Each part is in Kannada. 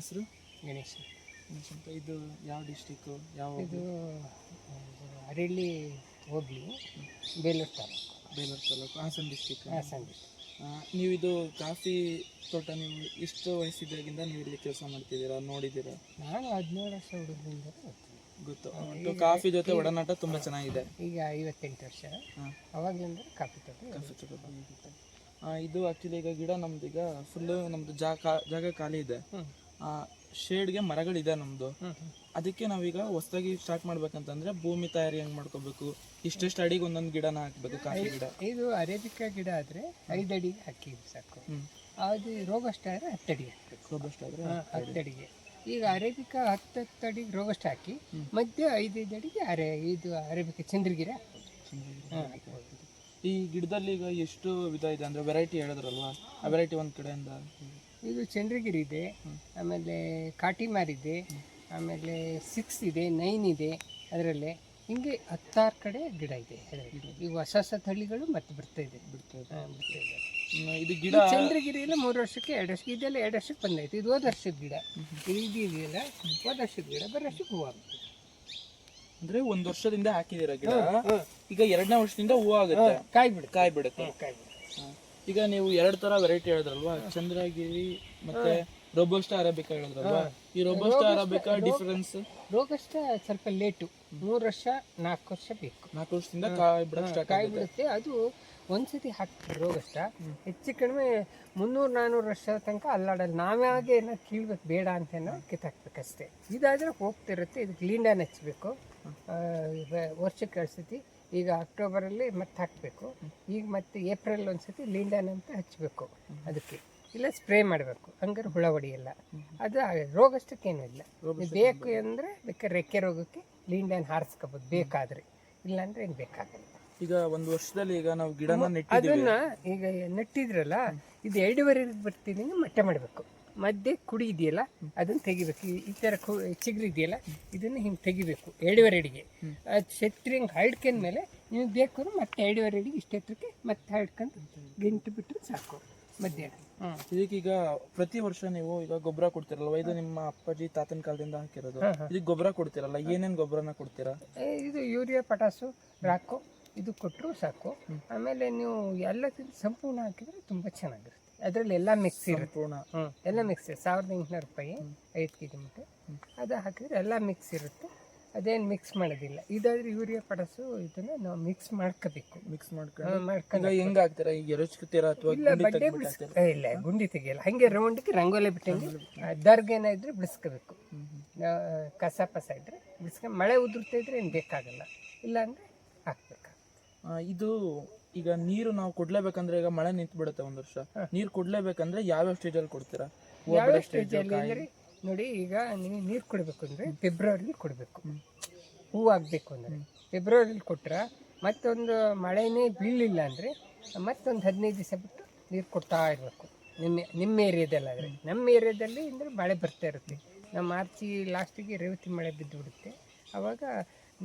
ಹೆಸರು? ಗಣೇಶ್. ಗಣೇಶ್ ಅಂತ. ಇದು ಯಾವ ಡಿಸ್ಟಿಕ್ಕು ಯಾವ ಇದು ಅರಳ್ಳಿ ಹೋಗ್ಲಿ. ಬೇಲೂರು ತಾಲೂಕು. ಬೇಲೂರು ತಾಲೂಕು. ಹಾಸನ ಡಿಸ್ಟಿಕ್ ಹಾಸನ ನೀವು ಇದು ಕಾಫಿ ತೋಟ ನೀವು ಇಷ್ಟು ವಯಸ್ಸಿದ್ದಾಗಿಂದ ನೀವು ಇಲ್ಲಿ ಕೆಲಸ ಮಾಡ್ತಿದ್ದೀರಾ ನೋಡಿದ್ದೀರಾ? ನಾನು ಹದಿನೇಳು ವರ್ಷ ಹುಡುಗರಿಂದ ಗೊತ್ತು. ಒಟ್ಟು ಕಾಫಿ ಜೊತೆ ಒಡನಾಟ ತುಂಬ ಚೆನ್ನಾಗಿದೆ. ಈಗ ಐವತ್ತೆಂಟು ವರ್ಷ. ಅವಾಗಲಿಂದ ಕಾಫಿ ತೋಟ ಕಾಫಿ ತೋಟ ಇದು ಆ್ಯಕ್ಚುಲಿ ಈಗ ಗಿಡ ನಮ್ದು ಈಗ ಫುಲ್ಲು ನಮ್ಮದು ಜಾಗ ಜಾಗ ಖಾಲಿ ಇದೆ. ಶೇಡ್ಗೆ ಮರಗಳಿದೆ ನಮ್ಮದು ಅದಕ್ಕೆ ನಾವೀಗ ಹೊಸದಾಗಿ ಸ್ಟಾರ್ಟ್ ಮಾಡ್ಬೇಕಂತಂದ್ರೆ ಭೂಮಿ ತಯಾರಿ ಹೆಂಗ್ ಮಾಡ್ಕೋಬೇಕು ಇಷ್ಟೆಷ್ಟು ಅಡಿಗೆ ಒಂದೊಂದು ಗಿಡನ ಹಾಕ್ಬೇಕು ಕಾಫಿ ಗಿಡ. ಇದು ಅರೇಬಿಕಾ ಗಿಡ ಆದರೆ ಐದು ಅಡಿಗೆ ಹಾಕಿ ಸಾಕು. ಅದು ರೋಗಷ್ಟ ಆದರೆ ಹತ್ತು ಅಡಿ ಹಾಕಬೇಕು. ರೋಗಷ್ಟ ಆದರೆ ಹತ್ತು ಅಡಿಗೆ. ಈಗ ಅರೇಬಿಕಾ ಹತ್ತು ಹತ್ತು ಅಡಿಗೆ ರೋಗಸ್ಟ್ ಹಾಕಿ ಮಧ್ಯೆ ಐದೈದು ಅಡಿಗೆ ಅರೆ ಇದು ಅರೇಬಿಕಾ ಚಂದ್ರಗಿರಿ ಹಾಕ್ಬೋದು. ಈ ಗಿಡದಲ್ಲಿ ಈಗ ಎಷ್ಟು ವಿಧ ಇದೆ ಅಂದ್ರೆ ವೆರೈಟಿ ಹೇಳಿದ್ರಲ್ವಾ? ಆ ವೆರೈಟಿ ಒಂದು ಕಡೆಯಿಂದ. ಇದು ಚಂದ್ರಗಿರಿ ಇದೆ. ಆಮೇಲೆ ಕಾಟಿಮಾರ್ ಇದೆ. ಆಮೇಲೆ ಸಿಕ್ಸ್ ಇದೆ ನೈನ್ ಇದೆ ಅದರಲ್ಲೇ. ಹಿಂಗೆ ಹತ್ತಾರು ಕಡೆ ಗಿಡ ಇದೆ ಅದರಲ್ಲಿ. ಈಗ ಹೊಸ ಹೊಸ ತಳಿಗಳು ಮತ್ತೆ ಬರ್ತಾ ಇದೆ. ಬಿಡ್ತಾ ಇದೆ. ಇದೆ. ಗಿಡ ಚಂದ್ರಗಿರಿಯಲ್ಲಿ ಮೂರು ವರ್ಷಕ್ಕೆ ಎರಡು ವರ್ಷಕ್ಕೆ ಇದೆಲ್ಲ ಎರಡು ವರ್ಷಕ್ಕೆ ಬಂದೈತೆ. ಇದು ಹೋದ ವರ್ಷದ ಗಿಡ. ಇದು ಇದೆಯಲ್ಲ ಹೋದ ವರ್ಷದ ಗಿಡ. ಬರೋ ವರ್ಷಕ್ಕೆ ಹೂವು ಆಗುತ್ತೆ. ಅಂದ್ರೆ ಒಂದು ವರ್ಷದಿಂದ ಹಾಕಿದಿರ ಗಿಡ. ಈಗ ಎರಡನೇ ವರ್ಷದಿಂದ ಹೂವು ಆಗುತ್ತೆ. ಕಾಯಿ ಬಿಡುತ್ತೆ ಕಾಯಿ ಬಿಡುತ್ತೆ ಕಾಯಿ ಬಿಡುತ್ತೆ. ಈಗ ನೀವು ಎರಡು ತರ ವೆರೈಟಿ ಹೇಳಿದ್ರಲ್ವಾ? ಚಂದ್ರಗಿರಿ ಮತ್ತೆ ರೋಬೋಸ್ಟಾ ಅರಾಬಿಕಾ ಹೇಳಿದ್ರಲ್ವಾ? ಈ ರೋಬೋಸ್ಟಾ ಅರಾಬಿಕಾ ಡಿಫರೆನ್ಸ್ ರೋಗಷ್ಟ ಸ್ವಲ್ಪ ಲೇಟು ಮೂರು ವರ್ಷ ನಾಲ್ಕು ವರ್ಷ ಬೇಕು. ನಾಲ್ಕು ವರ್ಷದಿಂದ ಕಾಯಿ ಬಿಡಕ್ ಕಾಯಿ ಬಿಡುತ್ತೆ. ಅದು ಒಂದ್ಸತಿ ಹಾಕ್ತಾರೆ ರೋಗಷ್ಟ ಹೆಚ್ಚು ಕಡಿಮೆ ಮುನ್ನೂರು ನಾನ್ನೂರು ವರ್ಷದ ತನಕ ಅಲ್ಲಾಡಲ್ಲ. ನಾವ್ಯಾಗೆ ಏನೋ ಕೀಳ್ಬೇಕು ಬೇಡ ಅಂತ ಏನೋ ಕಿತ್ತಾಕ್ಬೇಕಷ್ಟೇ. ಇದಾದರೆ ಹೋಗ್ತಿರುತ್ತೆ. ಇದಕ್ಕೆ ಲೀಂಡಾನ್ ಹಚ್ಚಬೇಕು ವರ್ಷಕ್ಕೆ ಎರಡು ಸತಿ ಈಗ ಅಕ್ಟೋಬರಲ್ಲಿ ಮತ್ತೆ ಹಾಕಬೇಕು. ಈಗ ಮತ್ತೆ ಏಪ್ರಿಲ್ ಒಂದ್ಸತಿ ಲೀಂಡನ್ ಅಂತ ಹಚ್ಚಬೇಕು ಅದಕ್ಕೆ. ಇಲ್ಲ ಸ್ಪ್ರೇ ಮಾಡಬೇಕು. ಹಂಗಾರೆ ಹುಳ ಹೊಡಿಯಲ್ಲ. ಅದು ರೋಗಷ್ಟಕ್ಕೇನೂ ಇಲ್ಲ. ನೀವು ಬೇಕು ಅಂದರೆ ಬೇಕಾದ್ರೆ ರೆಕ್ಕೆ ರೋಗಕ್ಕೆ ಲೀಂಡನ್ ಹಾರಿಸ್ಕೋಬೋದು ಬೇಕಾದರೆ. ಇಲ್ಲಾಂದ್ರೆ ಏನು ಬೇಕಾಗಲ್ಲ. ಈಗ ಒಂದು ವರ್ಷದಲ್ಲಿ ಈಗ ನಾವು ಗಿಡನ ಅದನ್ನು ಈಗ ನೆಟ್ಟಿದ್ರಲ್ಲ ಇದು ಎರಡೂವರೆ ಬರ್ತೀನಿ ಮೊಟ್ಟೆ ಮಾಡಬೇಕು. ಮಧ್ಯೆ ಕುಡಿ ಇದೆಯಲ್ಲ ಅದನ್ನು ತೆಗಿಬೇಕು. ಈ- ಈ ಥರ ಕು ಚಿಗುರು ಇದೆಯಲ್ಲ ಇದನ್ನು ಹಿಂಗೆ ತೆಗಿಬೇಕು ಎರಡೂವರೆ ಅಡಿಗೆ. ಅದು ಛತ್ರಿ ಹಿಂಗೆ ಹರಡ್ಕೊಂಡ್ಮೇಲೆ ನೀವು ಬೇಕು ಮತ್ತೆ ಎರಡೂವರೆ ಅಡಿಗೆ ಇಷ್ಟ ಎತ್ತರಕ್ಕೆ ಮತ್ತೆ ಹರಡ್ಕೊಂಡು ಗಿಂಟು ಬಿಟ್ಟರೆ ಸಾಕು ಮಧ್ಯ. ಹ್ಞೂ ಇದಕ್ಕೀಗ ಪ್ರತಿ ವರ್ಷ ನೀವು ಈಗ ಗೊಬ್ಬರ ಕೊಡ್ತೀರಲ್ಲ ಇದು ನಿಮ್ಮ ಅಪ್ಪಾಜಿ ತಾತನ ಕಾಲದಿಂದ ಹಾಕಿರೋದು. ಇದಕ್ಕೆ ಗೊಬ್ಬರ ಕೊಡ್ತಿರಲ್ಲ? ಏನೇನು ಗೊಬ್ಬರನ ಕೊಡ್ತೀರಾ? ಇದು ಯೂರಿಯಾ ಪಟಾಸು ರಾಕು ಇದು ಕೊಟ್ಟರು ಸಾಕು. ಆಮೇಲೆ ನೀವು ಎಲ್ಲ ತಿಂದು ಸಂಪೂರ್ಣ ಹಾಕಿದರೆ ತುಂಬ ಚೆನ್ನಾಗಿರುತ್ತೆ. ಅದರಲ್ಲಿ ಎಲ್ಲ ಮಿಕ್ಸ್ ಇರುತ್ತೆ. ಎಲ್ಲ ಮಿಕ್ಸ್ ಸಾವಿರದ ಎಂಟುನೂರು ರೂಪಾಯಿ ಐದು ಕೆ ಜಿ ಮೂಟೆ ಅದು ಹಾಕಿದ್ರೆ ಎಲ್ಲ ಮಿಕ್ಸ್ ಇರುತ್ತೆ. ಅದೇನು ಮಿಕ್ಸ್ ಮಾಡೋದಿಲ್ಲ. ಇದಾದ್ರೆ ಯೂರಿಯಾ ಪಡಸು ಇದನ್ನ ನಾವು ಮಿಕ್ಸ್ ಮಾಡ್ಕೋಬೇಕು. ಮಿಕ್ಸ್ ಮಾಡ್ಕೊಂಡು ಈಗ ಹೆಂಗ್ ಹಾಕ್ತೀರಾ? ಈಗ ಎರಚ್ಕೊತೀರಾ ಅಥವಾ ಇಲ್ಲ ಬಡ್ಡೆ ಇಲ್ಲ ಗುಂಡಿ ತೆಗಿಯಲ್ಲ. ಹಂಗೆ ರೌಂಡ್ಗೆ ರಂಗೋಲಿ ಬಿಟ್ಟಂಗೆ ದರ್ಗೇನ ಏನಾದ್ರೆ ಬಿಡಿಸ್ಕೋಬೇಕು. ಕಸ ಪಸ ಇದ್ರೆ ಬಿಡಿಸ್ಕೊಂಡು ಮಳೆ ಉದುರ್ತಾ ಇದ್ರೆ ಏನು ಬೇಕಾಗಲ್ಲ. ಇಲ್ಲಾಂದ್ರೆ ಹಾಕ್ಬೇಕಾಗುತ್ತೆ ಹಾಕ್ಬೇಕು ಇದು ಈಗ ನೀರು ನಾವು ಕೊಡ್ಲೇಬೇಕಂದ್ರೆ ಈಗ ಮಳೆ ನಿಂತು ಬಿಡುತ್ತೆ ಒಂದ್ ವರ್ಷ. ನೀರು ಕೊಡ್ಲೇಬೇಕಂದ್ರೆ ಯಾವ್ಯಾವ ಸ್ಟೇಜ್ ಅಲ್ಲಿ ಕೊಡ್ತೀರಾ? ಹೂವು ಯಾವ ಬಿಡೋ stage, ಸ್ಟೇಜಲ್ಲಿ ಕಾಯಿ? ಅಂದರೆ ನೋಡಿ ಈಗ ನೀವು ನೀರು ಕೊಡಬೇಕು ಅಂದರೆ ಫೆಬ್ರವರಿಲಿ ಕೊಡಬೇಕು. ಹೂವು ಆಗಬೇಕು ಅಂದರೆ ಫೆಬ್ರವರಿಲಿ ಕೊಟ್ರೆ ಮತ್ತೊಂದು ಮಳೆನೇ ಬೀಳಲಿಲ್ಲ ಅಂದರೆ ಮತ್ತೊಂದು ಹದಿನೈದು ದಿವಸ ಬಿಟ್ಟು ನೀರು ಕೊಡ್ತಾ ಇರಬೇಕು. ನಿಮ್ಮ ನಿಮ್ಮ ಏರಿಯಾದಲ್ಲಾದರೆ. ನಮ್ಮ ಏರಿಯಾದಲ್ಲಿ ಅಂದರೆ ಮಳೆ ಬರ್ತಾ ಇರುತ್ತೆ. ನಮ್ಮ ಮಾರ್ಚಿ ಲಾಸ್ಟಿಗೆ ರೇವತಿ ಮಳೆ ಬಿದ್ದು ಬಿಡುತ್ತೆ ಆವಾಗ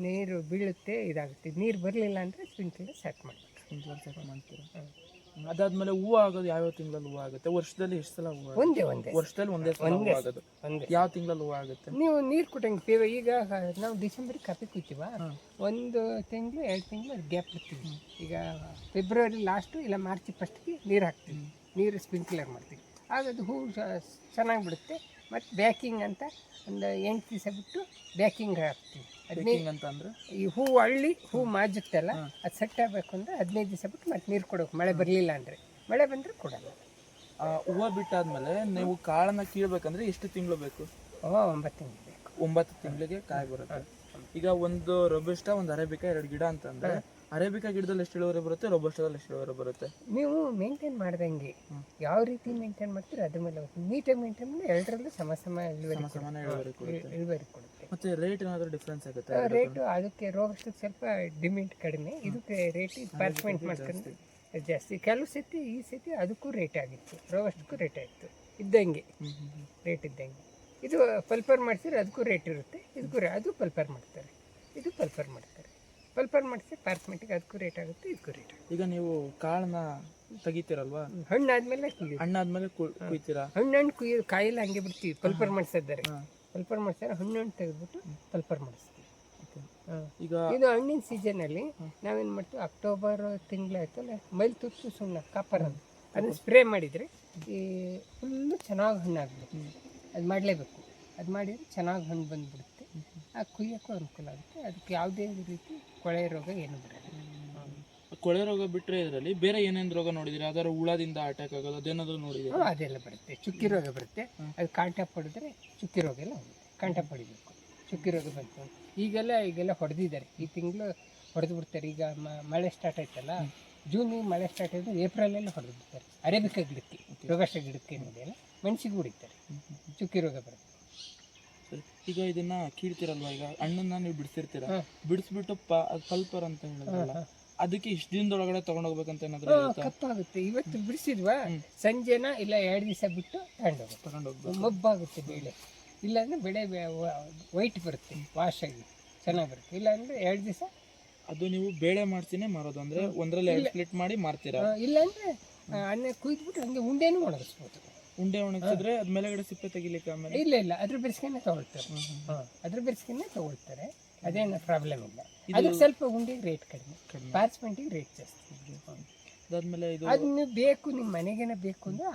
ನೀರು ಬೀಳುತ್ತೆ ಇದಾಗುತ್ತೆ. ನೀರು ಬರಲಿಲ್ಲ ಅಂದರೆ ಸ್ಪ್ರಿಂಕ್ಲರ್ ಸ್ಟಾರ್ಟ್ ಮಾಡಬೇಕು. Sprinkler ಸೆಟ್ ಮಾಡ್ತೀರಾ? ಅದಾದ್ಮೇಲೆ ಹೂವು ಆಗೋದು ಯಾವ್ಯಾವ ತಿಂಗಳಲ್ಲಿ ಹೂವು ಆಗುತ್ತೆ? ವರ್ಷದಲ್ಲಿ ಎಷ್ಟು ಸಲ ಹೂವು ಒಂದೇ ಒಂದೇ ವರ್ಷದಲ್ಲಿ ಒಂದೇ ಸಲ ಹೂವು ಆಗೋದು. ಒಂದೇ ಯಾವ ತಿಂಗಳಲ್ಲಿ ಹೂವು ಆಗುತ್ತೆ? ನೀವು ನೀರು ಕೊಟ್ಟಂಗೆ ಪೇವ ಈಗ ನಾವು ಡಿಸೆಂಬರ್ ಕಾಫಿ ಕೂತೀವ ಒಂದು ತಿಂಗಳು ಎರಡು ತಿಂಗಳು ಗ್ಯಾಪ್ ಇರ್ತೀವಿ ಈಗ ಫೆಬ್ರವರಿ ಲಾಸ್ಟು ಇಲ್ಲ ಮಾರ್ಚ್ ಫಸ್ಟ್ಗೆ ನೀರು ಹಾಕ್ತೀವಿ. ನೀರು ಸ್ಪ್ರಿಂಕ್ಲರ್ ಮಾಡ್ತೀವಿ. ಆಗ ಅದು ಹೂವು ಚೆನ್ನಾಗಿ ಬಿಡುತ್ತೆ. ಮತ್ತು ಬ್ಯಾಕಿಂಗ್ ಅಂತ ಒಂದು ಎಂಟು ದಿವಸ ಬಿಟ್ಟು ಬ್ಯಾಕಿಂಗ್ ಹಾಕ್ತೀವಿ. ಹದಿನೈದು ಅಂತ ಅಂದ್ರೆ? ಈ ಹೂವು ಅಳ್ಳಿ ಹೂವು ಮಾಜುತ್ತಲ್ಲ ಅದು ಸೆಟ್ ಆಗಬೇಕು ಅಂದರೆ ಹದಿನೈದು ದಿವಸ ಬಿಟ್ಟು ಮತ್ತೆ ನೀರು ಕೊಡಬೇಕು. ಮಳೆ ಬರಲಿಲ್ಲ ಅಂದರೆ. ಮಳೆ ಬಂದರೆ ಕೊಡಲ್ಲ. ಆ ಹೂವು ಬಿಟ್ಟಾದ್ಮೇಲೆ ನೀವು ಕಾಳನ್ನ ಕೀಳ್ಬೇಕಂದ್ರೆ ಎಷ್ಟು ತಿಂಗಳು ಬೇಕು? ಒಂಬತ್ತು ತಿಂಗಳು ಬೇಕು. ಒಂಬತ್ತು ತಿಂಗಳಿಗೆ ಕಾಯಿ ಬರುತ್ತೆ. ಈಗ ಒಂದು ರೊಬಸ್ಟ ಒಂದು ಅರೇಬಿಕಾ ಎರಡು ಗಿಡ ಅಂತಂದ್ರೆ ಅರೇಬಿಕಾ ಗಿಡದಲ್ಲಿ ಎಷ್ಟು ಇಳುವರಿ ಬರುತ್ತೆ ರೊಬಸ್ಟದಲ್ಲಿ ಎಷ್ಟು ಇಳುವರಿ ಬರುತ್ತೆ? ನೀವು ಮೇಂಟೈನ್ ಮಾಡ್ದಂಗೆ. ಯಾವ ರೀತಿ ಮೇಂಟೈನ್ ಮಾಡ್ತೀರ ಅದ್ರ ಮೇಲೆ ನೀಟಾಗಿ ಮೇಂಟೈನ್ ಮಾಡಿ ಎರಡರಲ್ಲೂ ಸಮ ಸಮ ಇಳುವರಿ. ಸಮಾನ ಇಳುವರಿ ಕೊಡುತ್ತೆ. ಇಳುವರಿ ಕೊಡುತ್ತೆ. ಮತ್ತೆ ರೇಟ್ ಏನಾದರೂ ಡಿಫ್ರೆನ್ಸ್ ಆಗುತ್ತೆ? ರೇಟು ಅದಕ್ಕೆ ರೋಗಷ್ಟಕ್ಕೆ ಸ್ವಲ್ಪ ಡಿಮಿಂಟ್ ಕಡಿಮೆ. ಇದಕ್ಕೆ ರೇಟ್ ಪಾರ್ಚ್ಮೆಂಟ್ ಮಾಡ್ಕೊಂಡು ಜಾಸ್ತಿ. ಕೆಲವು ಸತಿ ಈ ಸತಿ ಅದಕ್ಕೂ ರೇಟ್ ಆಗಿತ್ತು. ರೋಗಷ್ಟಕ್ಕೂ ರೇಟ್ ಆಯಿತು ಇದ್ದಂಗೆ. ರೇಟ್ ಇದ್ದಂಗೆ. ಇದು ಪಲ್ಪರ್ ಮಾಡ್ಸಿದ್ರೆ ಅದಕ್ಕೂ ರೇಟ್ ಇರುತ್ತೆ. ಇದಕ್ಕೂ ಅದು ಪಲ್ಪರ್ ಮಾಡ್ತಾರೆ. ಇದು ಪಲ್ಪರ್ ಮಾಡ್ತಾರೆ. ಪಲ್ಪರ್ ಮಾಡಿಸಿ ಪಾರ್ಚ್ಮೆಂಟಿಗೆ ಅದಕ್ಕೂ ರೇಟ್ ಆಗುತ್ತೆ ಇದಕ್ಕೂ ರೇಟ್ ಆಗುತ್ತೆ. ಈಗ ನೀವು ಕಾಳನ್ನ ತೆಗಿತೀರಲ್ವಾ? ಹಣ್ಣಾದ್ಮೇಲೆ ಹಣ್ಣಾದ್ಮೇಲೆ ಕುಯ್ತೀರಾ? ಹಣ್ಣು ಕುಯ್ಯೋದು ಕಾಯಿಲ್ಲ ಹಂಗೆ ಬಿಡ್ತೀವಿ ಪಲ್ಪರ್ ಮಾಡಿಸಿದ್ದಾರೆ. ಪಲ್ಪರ್ ಮಾಡಿಸ್ತಾರೆ ಹಣ್ಣು ಹಣ್ಣು ತೆಗೆದ್ಬಿಟ್ಟು ಪಲ್ಪರ್ ಮಾಡಿಸ್ತೀವಿ. ಈಗ ಇದು ಹಣ್ಣಿನ ಸೀಸನಲ್ಲಿ ನಾವೇನು ಮಾಡ್ತೀವಿ ಅಕ್ಟೋಬರ್ ತಿಂಗಳಾಯ್ತಲ್ಲ ಮೈಲ್ ತುತ್ತು ಸುಣ್ಣ ಕಾಪರ್ ಅಂತ. ಅದನ್ನ ಸ್ಪ್ರೇ ಮಾಡಿದರೆ ಈ ಫುಲ್ಲು ಚೆನ್ನಾಗಿ ಹಣ್ಣಾಗಬೇಕು ಅದು ಮಾಡಲೇಬೇಕು. ಅದು ಮಾಡಿದರೆ ಚೆನ್ನಾಗಿ ಹಣ್ಣು ಬಂದುಬಿಡುತ್ತೆ. ಕುಯ್ಯೋಕ್ಕೂ ಅನುಕೂಲ ಆಗುತ್ತೆ. ಅದಕ್ಕೆ ಯಾವುದೇ ರೀತಿ ಕೊಳೆ ರೋಗ ಏನು ಬರಲ್ಲ. ಕೊಳೆ ರೋಗ ಬಿಟ್ಟರೆ ಇದರಲ್ಲಿ ಬೇರೆ ಏನೇನು ರೋಗ ನೋಡಿದಿರಿ ಅದರ ಹುಳದಿಂದ ಅಟ್ಯಾಕ್ ಆಗೋದು ಅದೇನಾದರೂ ನೋಡಿದ್ದೀರಾ? ಅದೆಲ್ಲ ಬರುತ್ತೆ. ಚುಕ್ಕಿ ರೋಗ ಬರುತ್ತೆ. ಅದು ಕಾಂಟ ಪಡೆದ್ರೆ ಚುಕ್ಕಿ ರೋಗ ಎಲ್ಲ ಹೋಗುತ್ತೆ ಕಾಂಟ ಪಡಿಬೇಕು. ಚುಕ್ಕಿ ರೋಗ ಬಂತು. ಈಗೆಲ್ಲ ಈಗೆಲ್ಲ ಹೊಡೆದಿದ್ದಾರೆ. ಈ ತಿಂಗಳು ಹೊಡೆದು ಬಿಡ್ತಾರೆ. ಈಗ ಮಳೆ ಸ್ಟಾರ್ಟ್ ಆಯ್ತಲ್ಲ? ಜೂನ್ ಮಳೆ ಸ್ಟಾರ್ಟ್ ಆಯಿತು ಏಪ್ರಿಲಲ್ಲಿ ಹೊಡೆದು ಬಿಡ್ತಾರೆ. ಅರೇಬಿಕ ಗಿಡಕ್ಕೆ ರೋಗಷ್ಟ ಗಿಡಕ್ಕೆ ಏನಿದೆಯಲ್ಲ ಮೆಣಸಿಗೆ ಹೊಡಿತಾರೆ ಚುಕ್ಕಿ ರೋಗ ಬರುತ್ತೆ. ಈಗ ಇದನ್ನ ಕೀಳ್ತಿರಲ್ವಾ? ಈಗ ಹಣ್ಣನ್ನ ನೀವು ಬಿಡಿಸಿರ್ತೀರ. ಬಿಡಿಸ್ಬಿಟ್ಟು ಪ ಪಲ್ಪರ್ ಅಂತ ಹೇಳಿದ್ರಲ್ಲ. ಅದಕ್ಕೆ ಇಷ್ಟ ದಿನದೊಳಗಡೆ ತಗೊಂಡೋಗ್ಬೇಕಂತ ಏನಾದ್ರು ಕಪ್ಪಾಗುತ್ತೆ ಇವತ್ತು ಬಿಡಿಸಿದ್ವಾ? ಸಂಜೆನ ಇಲ್ಲ ಎರಡು ದಿವಸ ಬಿಟ್ಟು ತಗೊಂಡೋಗುತ್ತೆ ತಗೊಂಡೋಗ್ಬೇಕು. ಮಬ್ಬಾಗುತ್ತೆ ಬೇಳೆ. ಇಲ್ಲಾಂದ್ರೆ ಬೆಳೆ ವೈಟ್ ಬರುತ್ತೆ ವಾಶ್ ಆಗಿ. ಚೆನ್ನಾಗಿ ಬರುತ್ತೆ. ಇಲ್ಲಾಂದ್ರೆ ಎರಡು ದಿವಸ ಅದು ನೀವು ಬೇಳೆ ಮಾಡ್ತೀನಿ ಮಾರೋದು. ಅಂದ್ರೆ ಒಂದ್ರಲ್ಲಿ ಎರಡು ಪ್ಲೇಟ್ ಮಾಡಿ ಮಾರ್ತೀರಾ? ಇಲ್ಲಾಂದ್ರೆ ಅಂದ್ರೆ ಅನ್ನ ಕುಯ್ದ್ಬಿಟ್ಟು ಹಂಗೆ ಉಂಡೆನೂ ಒಣಗಿಸ್ಬೋದು. ಉಂಡೆ ಒಣಗಿಸಿದ್ರೆ ಅದ್ ಮೇಲೆಗಡೆ ಸಿಪ್ಪೆ ತೆಗಿಲಿಕ್ಕೆ ಆಮೇಲೆ? ಇಲ್ಲ ಇಲ್ಲ. ಅದ್ರ ಬಿರ್ಸ್ಕೆನೆ ತಗೊಳ್ತಾರೆ. ಹಾಂ ಅದ್ರ ಬಿರ್ಸ್ಕೆನೆ ತಗೊಳ್ತಾರೆ. ಅದೇನು ಪ್ರಾಬ್ಲಮ್ ಇಲ್ಲ. ಅದಕ್ಕೆ ಸ್ವಲ್ಪ ಉಂಡೆಗೆ ರೇಟ್ ಕಡಿಮೆ. ಪಾರ್ಚ್ಮೆಂಟಿಗೆ ರೇಟ್ ಜಾಸ್ತಿ. ಅದಾದ್ಮೇಲೆ ಇದು ಅದು ನೀವು ಬೇಕು ನಿಮ್ಮ ಮನೆಗೇನೆ ಬೇಕು ಅಂದ್ರೆ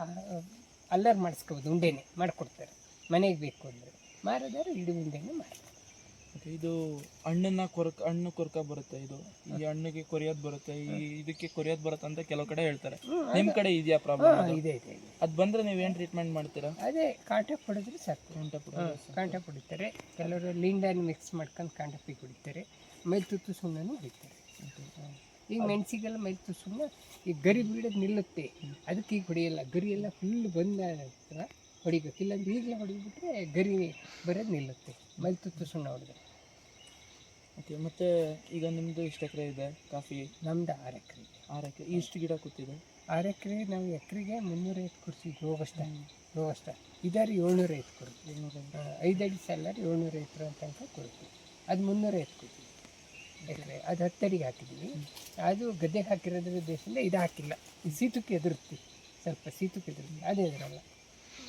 ಅಲ್ಲರ್ ಮಾಡಿಸ್ಕೋಬೋದು ಉಂಡೆನೆ ಮಾಡ್ಕೊಡ್ತಾರೆ. ಮನೆಗೆ ಬೇಕು ಅಂದರೆ. ಮಾರೋದಾದ್ರೆ ಇಡೀ ಉಂಡೆನೆ ಮಾಡ್ತಾರೆ. ಇದು ಹಣ್ಣನ್ನ ಕೊರಕ ಹಣ್ಣು ಕೊರಕ ಬರುತ್ತೆ ಇದು. ಈ ಹಣ್ಣಿಗೆ ಕೊರಿಯೋದ್ ಬರುತ್ತೆ ಈ ಇದಕ್ಕೆ ಕೊರಿಯೋದ್ ಬರುತ್ತೆ ಅಂತ ಕೆಲವು ಕಡೆ ಹೇಳ್ತಾರೆ. ನಿಮ್ ಕಡೆ ಇದೆಯಾ ಪ್ರಾಬ್ಲಮ್ ಇದೆ ಅದು? ಇದೆ ಅದ್ ಬಂದ್ರೆ ನೀವೇನ್ ಟ್ರೀಟ್ಮೆಂಟ್ ಮಾಡ್ತೀರಾ? ಅದೇ ಕಾಂಟ ಹೊಡೆದ್ರೆ ಸಾಕು. ಉಂಟ ಕಾಂಟ ಹೊಡಿತಾರೆ ಕೆಲವರು ಲಿಂಡನ್ ಮಿಕ್ಸ್ ಮಾಡ್ಕೊಂಡು ಕಾಂಟ ಪಿ ಹೊಡಿತಾರೆ ಮೈಲ್ ತುತ್ತು ಸುಣ್ಣನೂ ಹೊಡಿತಾರೆ. ಈಗ ಮೆಣಸಿಗೆಲ್ಲ ಮೈಲ್ ತುತ್ತು ಸುಣ್ಣ ಈ ಗರಿ ಬೀಳೋದು ನಿಲ್ಲುತ್ತೆ. ಅದಕ್ಕೆ ಈಗ ಹೊಡೆಯಲ್ಲ. ಗರಿ ಎಲ್ಲ ಫುಲ್ ಬಂದ ನಂತರ ಹೊಡಿಬೇಕು. ಇಲ್ಲಾಂದ್ರೆ ಈಗಲೇ ಹೊಡಿಬಿಟ್ರೆ ಗರಿ ಬರೋದು ನಿಲ್ಲುತ್ತೆ. ಮೈಲ್ ತುತ್ತು ಸುಣ್ಣ ಹೊಡೆದ್ರೆ ಓಕೆ ಮತ್ತು ಈಗ ನಿಮ್ಮದು ಇಷ್ಟು ಎಕರೆ ಇದೆ ಕಾಫಿ? ನಮ್ದು ಆರು ಎಕರೆ. ಆರು ಎಕರೆ. ಇಷ್ಟು ಗಿಡ ಕೂತಿದೆ? ಆರು ಎಕರೆ ನಾವು ಎಕರೆಗೆ ಮುನ್ನೂರೈವತ್ತು ಕೊಡ್ಸಿದ್ವಿ ರೋಗಷ್ಟ ರೋಗಷ್ಟ ಇದಾರೆ ಏಳ್ನೂರೈವತ್ತು ಕೊಡ್ತೀವಿ. ಐದು ಐದಡಿ ಸ್ಯಾಲರಿ ಏಳ್ನೂರೈವತ್ತು ರೂಪಾಯಿ ಅಂತ ಕೊಡ್ತೀವಿ. ಅದು ಮುನ್ನೂರೈವತ್ತು ಕೊಡ್ತೀವಿ. ಎಕರೆ. ಅದು ಹತ್ತಡಿಗೆ ಹಾಕಿದ್ದೀವಿ ಅದು ಗದ್ದೆಗೆ ಹಾಕಿರೋದ್ರ ಉದ್ದೇಶದಿಂದ ಇದು ಹಾಕಿಲ್ಲ. ಇದು ಸೀತಕ್ಕೆ ಎದುರುತ್ತೆ. ಸ್ವಲ್ಪ ಸೀತಕ್ಕೆ ಎದುರುತ್ತೆ. ಅದೇ ಎದುರಲ್ಲ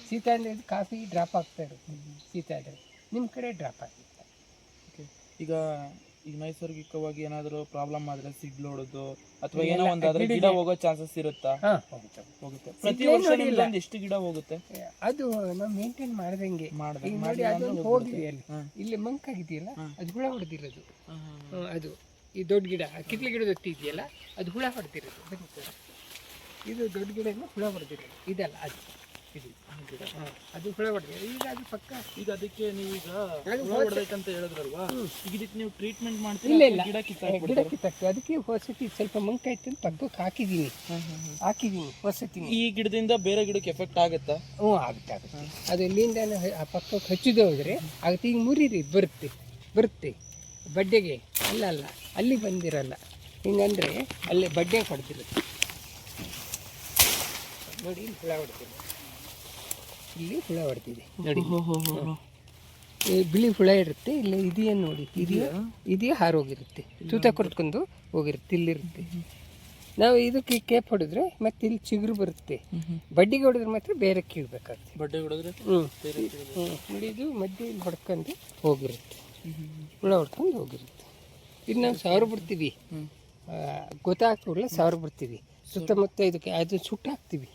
ಶೀತ ಅಂದರೆ ಇದು ಕಾಫಿ ಡ್ರಾಪ್ ಆಗ್ತಾ ಇರುತ್ತೆ. ಶೀತ ಆದರೆ ನಿಮ್ಮ ಕಡೆ ಡ್ರಾಪ್ ಆಗುತ್ತೆ? ಓಕೆ ಈಗ ಈಗ ನೈಸರ್ಗಿಕವಾಗಿ ಏನಾದರೂ ಪ್ರಾಬ್ಲಮ್ ಆದ್ರೆ ಸಿಡ್ಲು ಹೊಡೋದು ಅಥವಾ ಏನೋ ಒಂದಾದ್ರೆ ಗಿಡ ಹೋಗೋ ಚಾನ್ಸಸ್ ಇರುತ್ತಾ? ಹಾಂ ಹೋಗುತ್ತೆ ಹೋಗುತ್ತೆ. ಪ್ರತಿ ವರ್ಷ ನಿಮ್ಮಲ್ಲಿ ನಿಮ್ದೊಂದು ಎಷ್ಟು ಗಿಡ ಹೋಗುತ್ತೆ? ಅದು ನಾವು ಮೇಂಟೈನ್ ಮಾಡ್ದಂಗೆ. ಮಾಡ್ದೆ ಈಗ ನೋಡಿ ಅದೊಂದು ಹೋಗಿದೆ ಅಲ್ಲಿ. ಇಲ್ಲಿ ಮಂಕಾಗಿದೆಯಲ್ಲ ಆಗಿದೆಯಲ್ಲ ಅದು ಹುಳ ಹೊಡೆದಿರೋದು. ಅದು ಈ ದೊಡ್ಡ ಗಿಡ ಕಿತ್ಲೆ ಗಿಡದ ಹೊತ್ತಿ ಇದೆಯಲ್ಲ ಅದು ಹುಳ ಹೊಡೆದಿರೋದು. ಇದು ದೊಡ್ಡ ಗಿಡ ಹುಳ ಹೊಡೆದಿರೋದು. ಇದಲ್ಲ ಅದು. ಇದು ಅದು ಹುಳ ಹೊಡೆದಿರೋದು ಈಗ ಅದು ಪಕ್ಕ. ಈಗ ಅದಕ್ಕೆ ನೀವು ಈಗ ಹುಳ ಹೊಡೆದೈತಂತ ಹೇಳಿದ್ರಲ್ವಾ? ಈಗ ಇದಕ್ಕೆ ನೀವು ಟ್ರೀಟ್ಮೆಂಟ್ ಮಾಡ್ತೀರಾ ಇಲ್ಲ ಅಥವಾ ಇಲ್ಲ ಗಿಡ ಅದಕ್ಕೆ ಹೊಸತಿ ಸ್ವಲ್ಪ ಮಂಕಾಯ್ತು ಅಂತ ಪಕ್ಕಕ್ಕೆ ಹಾಕಿದ್ದೀನಿ. ಹಾ, ಹಾ, ಹಾ. ಹಾಕಿದ್ದೀನಿ ಹೊಸತಿನಿ. ಈ ಗಿಡದಿಂದ ಬೇರೆ ಗಿಡಕ್ಕೆ ಎಫೆಕ್ಟ್ ಆಗುತ್ತಾ? ಹ್ಞೂ ಆಗುತ್ತೆ ಆಗುತ್ತೆ. ಅದು ಇಲ್ಲಿಂದ ಆ ಪಕ್ಕಕ್ಕೆ ಹಚ್ಚಿದೆ ಹೋದರೆ ಆಗುತ್ತೆ. ಈಗ ಮುರಿರಿ ಬರುತ್ತೆ ಬರುತ್ತೆ. ಬಡ್ಡೆಗೆ ಅಲ್ಲ ಅಲ್ಲ. ಅಲ್ಲಿ ಬಂದಿರಲ್ಲ. ಹಿಂಗಂದ್ರೆ ಅಲ್ಲಿ ಬಡ್ಡೆ ಹೊಡೆದಿರುತ್ತೆ ನೋಡಿ ಹುಳ ಹೊಡೆದಿದೆ. ಇಲ್ಲಿ ಹುಳ ಹೊಡೆದಿದೆ. ನೋಡಿ ಈ ಬಿಳಿ ಹುಳ ಇರುತ್ತೆ ಇಲ್ಲಿ ಇದೆಯಾ ನೋಡಿ ಇದೆಯಾ ಇದೆಯಾ? ಹಾರೋಗಿರುತ್ತೆ ತೂತ ಕೊರ್ತ್ಕೊಂಡು ಹೋಗಿರುತ್ತೆ ಇಲ್ಲಿರುತ್ತೆ. ನಾವು ಇದಕ್ಕೆ ಕೇಪ್ ಹೊಡೆದ್ರೆ ಮತ್ತೆ ಇಲ್ಲಿ ಚಿಗುರು ಬರುತ್ತೆ. ಬಡ್ಡಿಗೆ ಹೊಡೆದ್ರೆ ಮಾತ್ರ ಬೇರೆ ಕೀಳ್ಬೇಕಾಗುತ್ತೆ. ಬಡ್ಡಿ ಹೊಡೆದ್ರೆ ಹ್ಞೂ ಇದು ಮಧ್ಯೆ ಇಲ್ಲಿ ಹೊಡ್ಕೊಂಡು ಹೋಗಿರುತ್ತೆ. ಹುಳ ಹೊಡ್ಕೊಂಡು ಹೋಗಿರುತ್ತೆ. ಇದು ನಾವು ಸಾವಿರ ಬಿಡ್ತೀವಿ. ಗೊತ್ತಾಗ್ತಿರಲ್ಲ ಸಾವಿರ ಬಿಡ್ತೀವಿ. ಸುತ್ತಮುತ್ತ ಇದಕ್ಕೆ ಅದು ಸುಟ್ಟು ಹಾಕ್ತೀವಿ.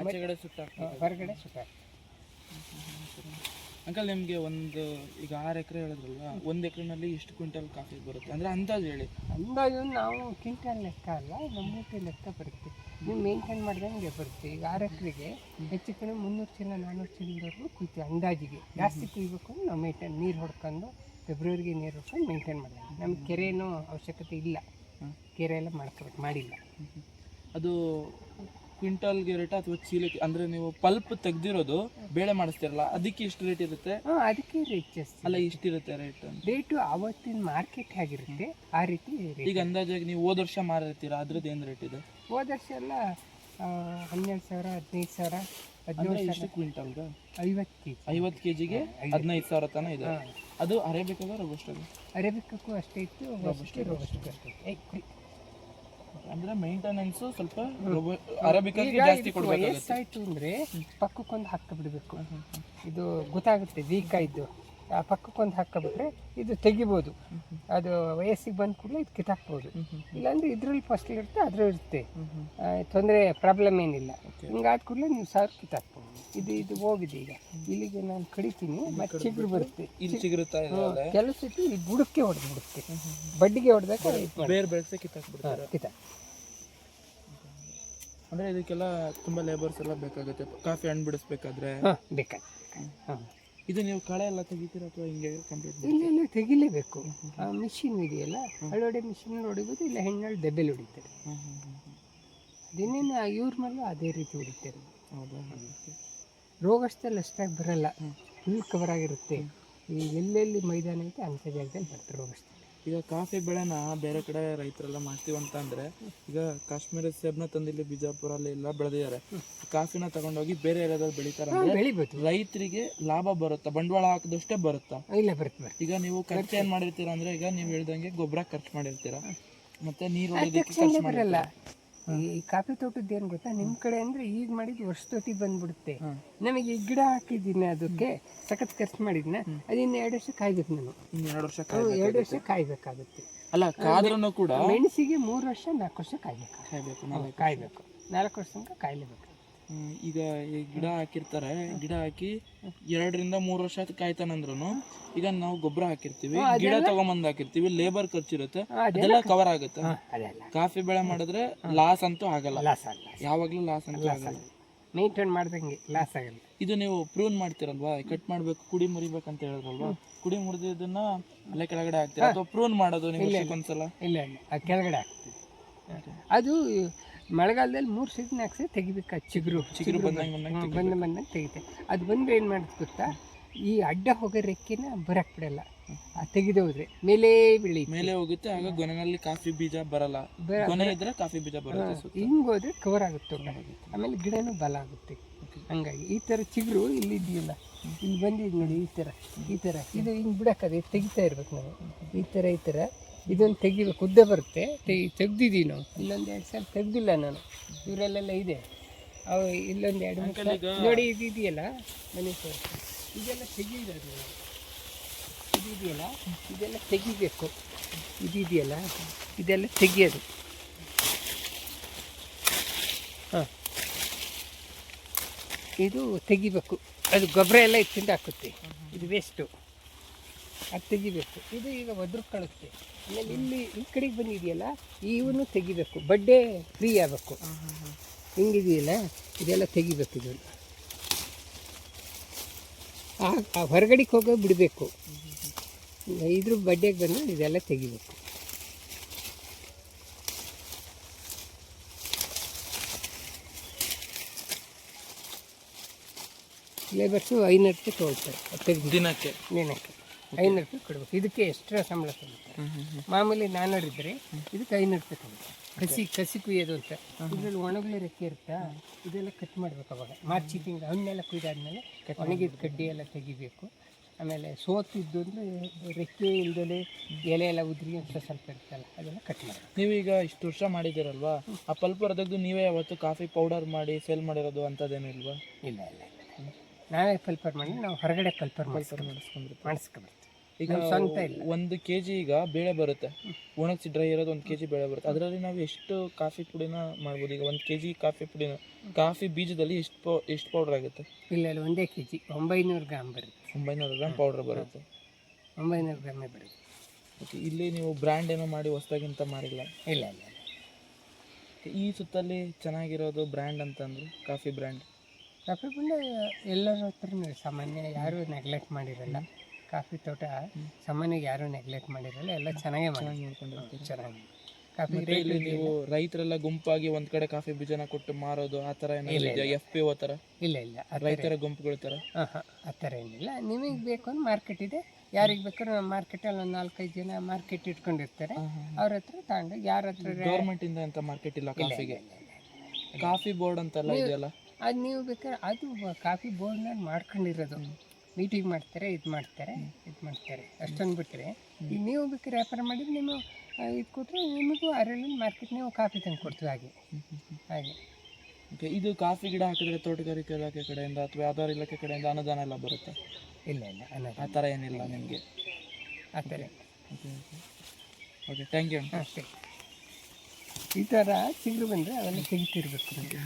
ಆಚೆಗಡೆ ಸುತ್ತ. ಹೊರಗಡೆ ಸುತ್ತ. ಅಂಕಲ್ ನಿಮ್ಗೆ ಒಂದು ಈಗ ಆರು ಎಕರೆ ಹೇಳಿದ್ರಲ್ಲ ಒಂದು ಎಕರೆನಲ್ಲಿ ಎಷ್ಟು ಕ್ವಿಂಟಲ್ ಕಾಫಿ ಬರುತ್ತೆ? ಅಂದ್ರೆ ಅಂದಾಜು ಹೇಳಿ. ಅಂದಾಜು ನಾವು ಕ್ವಿಂಟಲ್ ಲೆಕ್ಕ ಅಲ್ಲ ನಮ್ಮೂಟೆ ಲೆಕ್ಕ ಬರುತ್ತೆ. ನೀವು ಮೇಂಟೈನ್ ಮಾಡಿದಂಗೆ ಬರುತ್ತೆ. ಈಗ ಆರು ಎಕರೆಗೆ ಹೆಚ್ಚು ಕಡೆ ಮುನ್ನೂರು ಚಿನ್ನ ನಾನ್ನೂರು ಚೀಲದವರೆಗೂ ಕುಯ್ತೀವಿ ಅಂದಾಜಿಗೆ. ಜಾಸ್ತಿ ಕುಯ್ಬೇಕು ಅಂದ್ರೆ ನಾವು ಮೇಂಟೈನ್ ನೀರು ಹೊಡ್ಕೊಂಡು ಫೆಬ್ರವರಿಗೆ ನೀರು ಹೊಡ್ಕೊಂಡು ಮೇಂಟೈನ್ ಮಾಡಿದ್ವಿ ನಮ್ಗೆ ಕೆರೆನೂ ಅವಶ್ಯಕತೆ ಇಲ್ಲ. ಕೆರೆ ಎಲ್ಲ ಮಾಡ್ಕೋಬೇಕು ಮಾಡಿಲ್ಲ. ಅದು ಕ್ವಿಂಟಲ್ಗೆ ರೇಟ್ ಅಥವಾ ಚೀಲಕ್ಕೆ ಅಂದ್ರೆ ನೀವು ಪಲ್ಪ್ ತೆಗ್ದಿರೋದು ಬೇಳೆ ಮಾಡಿಸ್ತಿರಲ್ಲ ಅದಕ್ಕೆ ಇಷ್ಟು ರೇಟ್ ಇರುತ್ತೆ? ಹಾಂ ಅದಕ್ಕೆ ರೇಟ್ ಜಾಸ್ತಿ ಅಲ್ಲ ಇಷ್ಟಿರುತ್ತೆ ರೇಟ್ ರೇಟು ಅವತ್ತಿನ ಮಾರ್ಕೆಟ್ ಹೇಗಿರುತ್ತೆ ಆ ರೀತಿ ಈಗ ಅಂದಾಜಾಗಿ ನೀವು ಹೋದ ವರ್ಷ ಮಾರಿರ್ತೀರ ಅದ್ರದ್ದು ಏನು ರೇಟ್ ಇದೆ? ಹೋದ ವರ್ಷ ಎಲ್ಲ ಆ, ಹನ್ನೆರಡು ಸಾವಿರ ಹದಿನೈದು ಸಾವಿರ ಹದಿನೇಳು ಅಂದ್ರೆ ಸಾವಿರ. ಎಷ್ಟು ಕ್ವಿಂಟಲ್ಗೆ? ಐವತ್ತು ಕೆ ಜಿ ಐವತ್ತು ಕೆ ಜಿಗೆ ಹದಿನೈದು ಸಾವಿರ ತನ ಇದೆ. ಅದು ಅರೇಬಿಕಲ್ಲ ರೊಬಸ್ಟದು ಅರೇಬಿಕಕ್ಕೂ ಅಷ್ಟೇ ಇತ್ತು ಅಷ್ಟೇ ರೋಗಷ್ಟು ಅಷ್ಟೇ ಏ, ಕುಡಿ. ಅಂದ್ರೆ ಮೇಂಟೆನೆನ್ಸ್ ಸ್ವಲ್ಪ ಅರಬಿಕಾಗಿ ಜಾಸ್ತಿ ಕೊಡ್ಬೇಕಾಗುತ್ತೆ. ವಯಸ್ಸಾಯ್ತು ಅಂದ್ರೆ ಪಕ್ಕಕ್ಕೊಂದು ಹಾಕ ಬಿಡಬೇಕು ಇದು ಗೊತ್ತಾಗುತ್ತೆ ವೀಕ್ ಇದ್ದು ಆ ಪಕ್ಕಕ್ಕೊಂದು ಹಾಕಬಿಟ್ರೆ ಇದು ತೆಗಿಬೋದು. ಅದು ವಯಸ್ಸಿಗೆ ಬಂದ ಕೂಡಲೇ ಇದು ಕಿತ್ತಾಕ್ಬೋದು. ಇಲ್ಲಾಂದ್ರೆ ಇದ್ರಲ್ಲಿ ಫಸ್ಟ್ ಇರುತ್ತೆ ಅದ್ರ ಇರುತ್ತೆ ತೊಂದರೆ ಪ್ರಾಬ್ಲಮ್ ಏನಿಲ್ಲ. ಹಿಂಗಾದ ಕೂಡಲೇ ನೀವು ಸಾವಿರ ಕಿತ್ತಾಕ್ಬೋದು. ಇದು ಇದು ಹೋಗಿದೆ ಈಗ. ಇಲ್ಲಿಗೆ ನಾನು ಕಡಿತೀನಿ ಮತ್ತೆ ಚಿಗುರು ಬರುತ್ತೆ. ಇಲ್ಲಿ ಕೆಲವು ಸತಿ ಈ ಬುಡಕ್ಕೆ ಹೊಡೆದು ಬಿಡುತ್ತೆ. ಬಡ್ಡಿಗೆ ಹೊಡೆದಾಗ ಬೇರೆ ಬೆಳೆಸಿ ಕಿತ್ತಾಕ್ಬಿಡ್ತಾರೆ. ಕಿತ್ತಾಕ್ ಅಂದ್ರೆ ಇದಕ್ಕೆಲ್ಲ ತುಂಬಾ ಲೇಬರ್ಸ್ ಎಲ್ಲ ಬೇಕಾಗುತ್ತೆ. ಕಾಫಿ ಹಣ್ಣು ಬಿಡಿಸ್ಬೇಕಾದ್ರೆ. ಹಾಂ ಹಾಂ. ಇದು ನೀವು ಕಳೆ ಎಲ್ಲ ತೆಗಿತೀರ ಅಥವಾ ಹಿಂಗೆ ಕಂಪ್ಲೀಟ್ ಇಲ್ಲ ಇಲ್ಲಿ ತೆಗಿಲೇಬೇಕು. ಆ ಮಿಷಿನ್ ಇದೆಯಲ್ಲ ಹಳೋಡೆ ಮಿಷಿನ್ ಹೊಡಿಬೋದು ಇಲ್ಲ ಹೆಣ್ಣಲ್ಲಿ ದೆಬ್ಬೆಲಿ ಹೊಡಿತಾರೆ. ದಿನೇನೆ ಇವ್ರ ಮೇಲೆ ಅದೇ ರೀತಿ ಹೊಡಿತಾರೆ. ಹೌದಾ ಅಷ್ಟೆಲ್ಲ ಅಷ್ಟಾಗಿ ಬರಲ್ಲ. ಫುಲ್ ಕವರ್ ಆಗಿರುತ್ತೆ. ಈ ಎಲ್ಲೆಲ್ಲಿ ಮೈದಾನ ಐತೆ ಅಂಥ ಜಾಗದಲ್ಲಿ ಬರ್ತದೆ ಅಷ್ಟೇ. ಈಗ ಕಾಫಿ ಬೆಳೆನ ಬೇರೆ ಕಡೆ ರೈತರೆಲ್ಲ ಮಾಡ್ತೀವಿ ಅಂತ ಅಂದ್ರೆ ಈಗ ಕಾಶ್ಮೀರ ಸೇಬ್ನ ತಂದಿಲ್ಲಿ ಬಿಜಾಪುರ ಅಲ್ಲಿ ಎಲ್ಲ ಬೆಳೆದಿದ್ದಾರೆ. ಕಾಫಿನ ತಗೊಂಡೋಗಿ ಬೇರೆ ಏರಿಯಾದಲ್ಲಿ ಬೆಳಿತಾರೆ ಬೆಳಿಬೇಕು ರೈತರಿಗೆ ಲಾಭ ಬರುತ್ತಾ? ಬಂಡವಾಳ ಹಾಕಿದಷ್ಟೇ ಬರುತ್ತಾ? ಇಲ್ಲ ಬರುತ್ತೆ ಈಗ ನೀವು ಖರ್ಚು ಏನು ಮಾಡಿರ್ತೀರಾ ಅಂದ್ರೆ ಈಗ ನೀವು ಹೇಳ್ದಂಗೆ ಗೊಬ್ಬರ ಖರ್ಚು ಮಾಡಿರ್ತೀರಾ? ಮತ್ತೆ ನೀರು ಖರ್ಚು ಮಾಡಿರ್ತೀರಾ? ಈ ಕಾಫಿ ತೋಟದ್ದು ಏನು ಗೊತ್ತಾ? ನಿಮ್ಮ ಕಡೆ ಅಂದರೆ ಈಗ ಮಾಡಿದ್ದು ವರ್ಷ ಬಂದ್ಬಿಡುತ್ತೆ. ನಮಗೆ ಈ ಗಿಡ ಹಾಕಿದ್ದೀನಿ ಅದಕ್ಕೆ ಸಖತ್ ಖರ್ಚು ಮಾಡಿದ್ನ. ಅದಿನ್ನು ಎರಡು ವರ್ಷ ಕಾಯ್ಬೇಕು ನಾನು. ಎರಡು ವರ್ಷ ಎರಡು ವರ್ಷ ಕಾಯ್ಬೇಕಾಗುತ್ತೆ. ಅಲ್ಲ ಕಾದ್ರೂ ಕೂಡ ಮೆಣಸಿಗೆ ಮೂರು ವರ್ಷ ನಾಲ್ಕು ವರ್ಷ ಕಾಯ್ಬೇಕು. ಕಾಯ್ಬೇಕು. ನಾಲ್ಕು ವರ್ಷ ತನಕ ಕಾಯ್ಲೇಬೇಕು. ಈಗ ಈ ಗಿಡ ಹಾಕಿರ್ತಾರೆ. ಗಿಡ ಹಾಕಿ ಎರಡರಿಂದ ಮೂರು ವರ್ಷ ಕಾಯ್ತಾನಂದ್ರು ಈಗ ನಾವು ಗೊಬ್ಬರ ಹಾಕಿರ್ತೀವಿ ಗಿಡ ತಗೊಂಬಂದ್ ಹಾಕಿರ್ತೀವಿ ಲೇಬರ್ ಖರ್ಚಿರುತ್ತೆ. ಅದೆಲ್ಲ ಕವರ್ ಆಗುತ್ತೆ. ಕಾಫಿ ಬೆಳೆ ಮಾಡಿದ್ರೆ ಲಾಸ್ ಅಂತೂ ಆಗಲ್ಲ. ಯಾವಾಗ್ಲೂ ಲಾಸ್ ಅಂತೂ ಆಗಲ್ಲ. ಮೇಂಟೈನ್ ಮಾಡ್ದಂಗೆ ಲಾಸ್ ಆಗಲ್ಲ. ಇದು ನೀವು ಪ್ರೂನ್ ಮಾಡ್ತೀರಲ್ವಾ? ಕಟ್ ಮಾಡ್ಬೇಕು ಕುಡಿ ಮುರಿಬೇಕಂತ ಹೇಳಿದ್ರಲ್ವಾ? ಕುಡಿ ಮುರಿದಿದ್ದನ್ನ ಅಲ್ಲೇ ಕೆಳಗಡೆ ಹಾಕ್ತೀರಾ? ಅಥವಾ ಪ್ರೂನ್ ಮಾಡೋದು ನೀವು ಒಂದ್ಸಲ ಇಲ್ಲ. ಕೆಳಗಡೆ ಹಾಕ್ತೀವಿ. ಅದು ಮಳೆಗಾಲದಲ್ಲಿ ಮೂರು ಸೀಸನ್ ಹಾಕ್ಸಿ ತೆಗಿಬೇಕು? ಅದು ಚಿಗುರು ಚಿಗುರು ಬಂದಂಗೆ ಬಂದ ಬಂದಂಗೆ ತೆಗಿತೆ. ಅದು ಬಂದರೆ ಏನು ಮಾಡುತ್ತೆ ಗೊತ್ತಾ? ಈ ಅಡ್ಡ ಹೋಗೋ ರೆಕ್ಕೆನ ಬರಕ್ ಬಿಡಲ್ಲ. ಆ ತೆಗೆದು ಹೋದ್ರೆ ಮೇಲೆ ಬೆಳಿ ಮೇಲೆ ಹೋಗುತ್ತೆ ಆಗ ಗೊನೆನಲ್ಲಿ ಕಾಫಿ ಬೀಜ ಬರಲ್ಲ. ಬರ- ಗೊನೆ ಇದ್ರೆ ಕಾಫಿ ಬೀಜ ಬರುತ್ತೆ ಹಿಂಗ್ ಹಿಂಗೆ ಹೋದ್ರೆ ಕವರ್ ಆಗುತ್ತೆ. ಆಮೇಲೆ ಗಿಡನೂ ಬಲ ಆಗುತ್ತೆ. ಹಂಗಾಗಿ ಈ ಥರ ಚಿಗುರು ಇಲ್ಲಿ ಇದೆಯಲ್ಲ ಇಲ್ಲಿ ಬಂದಿದ್ ನೋಡಿ ಈ ಥರ ಈ ಥರ ಇದು ಹಿಂಗೆ ಬಿಡಕ್ಕದೆ ತೆಗಿತಾ ಇರ್ಬೇಕು ನಾವು. ಈ ಥರ ಈ ಥರ ಇದೊಂದು ತೆಗಿಬೇಕು ಉದ್ದ ಬರುತ್ತೆ. ತೆಗಿ ತೆಗ್ದಿದ್ದೀವಿ ನಾವು ಇಲ್ಲೊಂದು ಎರಡು ಸಲ ತೆಗ್ದಿಲ್ಲ ನಾನು. ಇವರಲ್ಲೆಲ್ಲ ಇದೆ. ಅವು ಇಲ್ಲೊಂದು ಎರಡು ಮೂರು ನೋಡಿ ಇದು ಇದೆಯಲ್ಲ? ಮನೆ ಇದೆಲ್ಲ ತೆಗಿಯೋದು ಇದು ಇದೆಯಲ್ಲ? ಇದೆಲ್ಲ ತೆಗಿಬೇಕು. ಇದು ಇದೆಯಲ್ಲ? ಇದೆಲ್ಲ ತೆಗಿಯೋದು. ಹಾಂ. ಇದು ತೆಗಿಬೇಕು. ಅದು ಗೊಬ್ಬರ ಎಲ್ಲ ಇತ್ತಿಂದ ಹಾಕುತ್ತೆ. ಇದು ವೇಸ್ಟು ಅದು ತೆಗಿಬೇಕು. ಇದು ಈಗ ಕಳಿಸ್ತೆ ಆಮೇಲೆ ಇಲ್ಲಿ ಈ ಕಡೆಗೆ ಬಂದಿದೆಯಲ್ಲ ಇವನು ತೆಗಿಬೇಕು. ಬಡ್ಡೆ ಫ್ರೀ ಆಗಬೇಕು. ಹಿಂಗಿದೆಯಲ್ಲ ಇದೆಲ್ಲ ತೆಗಿಬೇಕು ಇದನ್ನು. ಆ ಹೊರಗಡೆಗೆ ಹೋಗೋ ಬಿಡಬೇಕು. ಇದ್ರ ಬಡ್ಡೆಗೆ ಬಂದು ಇದೆಲ್ಲ ತೆಗಿಬೇಕು. ಲೇಬರ್ಸು ಐನೂರು ರೂಪಾಯಿ ತೊಗೊಳ್ತಾರೆ ದಿನಕ್ಕೆ. ದಿನಕ್ಕೆ. ಐನೂರು ರೂಪಾಯಿ ಕೊಡ್ಬೇಕು. ಇದಕ್ಕೆ ಎಕ್ಸ್ಟ್ರಾ ಸಂಬಳ ಸಿಗುತ್ತೆ ಮಾಮೂಲಿ ನಾನ್ನೂರು ಇದ್ದರೆ ಇದಕ್ಕೆ ಐನೂರು ರೂಪಾಯಿ ಕಸಿ ಕಸಿ ಕುಯ್ಯೋದು ಅಂತ. ಇದರಲ್ಲಿ ಒಣಗಲೆ ರೆಕ್ಕೆ ಇರುತ್ತಾ? ಇದೆಲ್ಲ ಕಟ್ ಮಾಡ್ಬೇಕು ಅವಾಗ. ಮಾರ್ಚಿ ತಿಂಗಳು ಹಣ್ಣೆಲ್ಲ ಕುಯ್ದಾದ್ಮೇಲೆ ಒಣಗಿದ ಕಡ್ಡಿ ಎಲ್ಲ ತೆಗಿಬೇಕು. ಆಮೇಲೆ ಸೋತಿದ್ದು ಅಂದರೆ ರೆಕ್ಕೆ ಇಲ್ದಲೆ ಎಲೆ ಎಲ್ಲ ಉದ್ರಿ ಅಂತ ಸ್ವಲ್ಪ ಇರ್ತಲ್ಲ ಅದೆಲ್ಲ ಕಟ್ ಮಾಡಿ ನೀವೀಗ ಇಷ್ಟು ವರ್ಷ ಮಾಡಿದಿರಲ್ವಾ ಆ ಪಲ್ಪರದ್ದು ನೀವೇ ಯಾವತ್ತು ಕಾಫಿ ಪೌಡರ್ ಮಾಡಿ ಸೇಲ್ ಮಾಡಿರೋದು ಅಂತದೇನು ಇಲ್ವಾ? ಇಲ್ಲ ಇಲ್ಲ ನಾವೇ ಪಲ್ಪರ್ ಮಾಡಿ ನಾವು ಹೊರಗಡೆ ಪಲ್ಪರ್ ಮಾಡಿಸ್ಕೊಂಡು ಮಾಡಿಸ್ಕೊಂಡ್ರಿ ಮಾಡಿಸ್ಕೊಬರ್ತೀವಿ. ಈಗ ಸ್ವಂತ ಇಲ್ಲ. ಒಂದು ಕೆ ಜಿ ಈಗ ಬೇಳೆ ಬರುತ್ತೆ. ಒಣಗಿಸಿ ಡ್ರೈ ಇರೋದು ಒಂದು ಕೆ ಜಿ ಬೇಳೆ ಬರುತ್ತೆ. ಅದರಲ್ಲಿ ನಾವು ಎಷ್ಟು ಕಾಫಿ ಪುಡಿನ ಮಾಡ್ಬೋದು? ಈಗ ಒಂದು ಕೆ ಜಿ ಕಾಫಿ ಪುಡಿನ ಕಾಫಿ ಬೀಜದಲ್ಲಿ ಎಷ್ಟು ಪೌ ಎಷ್ಟು ಪೌಡರ್ ಆಗುತ್ತೆ? ಇಲ್ಲ ಇಲ್ಲ ಒಂದೇ ಕೆ ಜಿ ಒಂಬೈನೂರು ಗ್ರಾಮ್ ಬರುತ್ತೆ. ಒಂಬೈನೂರು ಗ್ರಾಮ್ ಪೌಡರ್ ಬರುತ್ತೆ. ಒಂಬೈನೂರು ಗ್ರಾಮೇ ಬರುತ್ತೆ. ಓಕೆ ಇಲ್ಲಿ ನೀವು ಬ್ರ್ಯಾಂಡ್ ಏನೋ ಮಾಡಿ ಹೊಸ್ದಾಗಿಂತ ಮಾಡಿಲ್ಲ? ಇಲ್ಲ ಇಲ್ಲ ಈ ಸುತ್ತಲ್ಲಿ ಚೆನ್ನಾಗಿರೋದು ಬ್ರ್ಯಾಂಡ್ ಅಂತಂದರೆ ಕಾಫಿ ಬ್ರ್ಯಾಂಡ್ ಕಾಫಿ ಬಂದು ಎಲ್ಲರ ಹತ್ರನೂ ಸಾಮಾನ್ಯ ಯಾರೂ ನೆಗ್ಲೆಕ್ಟ್ ಮಾಡಿರಲ್ಲ. ಕಾಫಿ ತೋಟ ಸಾಮಾನ್ಯವಾಗಿ ಯಾರು ನೆಗ್ಲೆಕ್ಟ್ ಮಾಡಿರಲ್ಲ ಎಲ್ಲ ಚೆನ್ನಾಗೇ ಮಾಡಿ ಚೆನ್ನಾಗಿ. ಕಾಫಿ ಮತ್ತೆ ಇಲ್ಲಿ ನೀವು ರೈತರೆಲ್ಲ ಗುಂಪಾಗಿ ಒಂದ್ ಕಡೆ ಕಾಫಿ ಬೀಜನ ಕೊಟ್ಟು ಮಾರೋದು ಆ ತರ ಏನಾದ್ರು ಇದೆಯಾ? ಎಫ್ ಪಿ ಓ ತರ ಇಲ್ಲ ಇಲ್ಲ. ಆ ಥರ ರೈತರ ಗುಂಪುಗಳ ತರ ಹಾಂ ಹಾಂ ಆ ತರ ಏನಿಲ್ಲ. ನಿಮಗೆ ಬೇಕು ಅಂದ್ರೆ ಮಾರ್ಕೆಟ್ ಇದೆ. ಯಾರಿಗೆ ಬೇಕಾದ್ರೂ ನಮ್ಮ ಮಾರ್ಕೆಟಲ್ಲಿ ಒಂದು ನಾಲ್ಕೈದು ಜನ ಮಾರ್ಕೆಟ್ ಇಟ್ಕೊಂಡಿರ್ತಾರೆ. ಅವ್ರ ಹತ್ರ ತಗೊಂಡು ಯಾರ ಹತ್ರ ಗೌರ್ಮೆಂಟ್ ಇಂದ ಅಂತ ಮಾರ್ಕೆಟ್ ಇಲ್ಲ ಕಾಫಿಗೆ? ಕಾಫಿ ಬೋರ್ಡ್ ಅಂತೆಲ್ಲ ಇದೆಯಲ್ಲ? ಅದು ನೀವು ಬೇಕಾದ್ರೆ ಅದು ಕಾಫಿ ಬೋರ್ಡ್ನಲ್ಲಿ ಮಾಡ್ಕೊಂಡಿರೋದು. ಮೀಟಿಂಗ್ ಮಾಡ್ತಾರೆ ಇದು ಮಾಡ್ತಾರೆ ಇದು ಮಾಡ್ತಾರೆ. ಅಷ್ಟೊಂದು ಬಿಟ್ಟರೆ ಈಗ ನೀವು ಬೇಕಾದ್ರೆ ವ್ಯಾಪಾರ ಮಾಡಿದ್ರೆ ನೀವು ಇದು ಕೊಟ್ಟರೆ ನಿಮಗೂ ಅರಳಿ ಮಾರ್ಕೆಟ್ ನೀವು ಕಾಫಿ ತಂದು ಕೊಡ್ತೀವಿ ಹಾಗೆ. ಹಾಗೆ. ಓಕೆ ಇದು ಕಾಫಿ ಗಿಡ ಹಾಕಿದ್ರೆ ತೋಟಗಾರಿಕೆ ಇಲಾಖೆ ಕಡೆಯಿಂದ ಅಥವಾ ಯಾವ್ದಾದ್ರು ಇಲಾಖೆ ಕಡೆಯಿಂದ ಅನುದಾನ ಎಲ್ಲ ಬರುತ್ತೆ? ಇಲ್ಲ ಇಲ್ಲ ಆ ಥರ ಏನಿಲ್ಲ ನಿಮಗೆ? ಆ ಥರ ಓಕೆ ಓಕೆ ಥ್ಯಾಂಕ್ ಯು ಅಷ್ಟೇ. ಈ ಥರ ಚಿಗುರು ಬಂದರೆ ಅವೆಲ್ಲ ತೆಗಿತಿರ್ಬೇಕು ನಮಗೆ.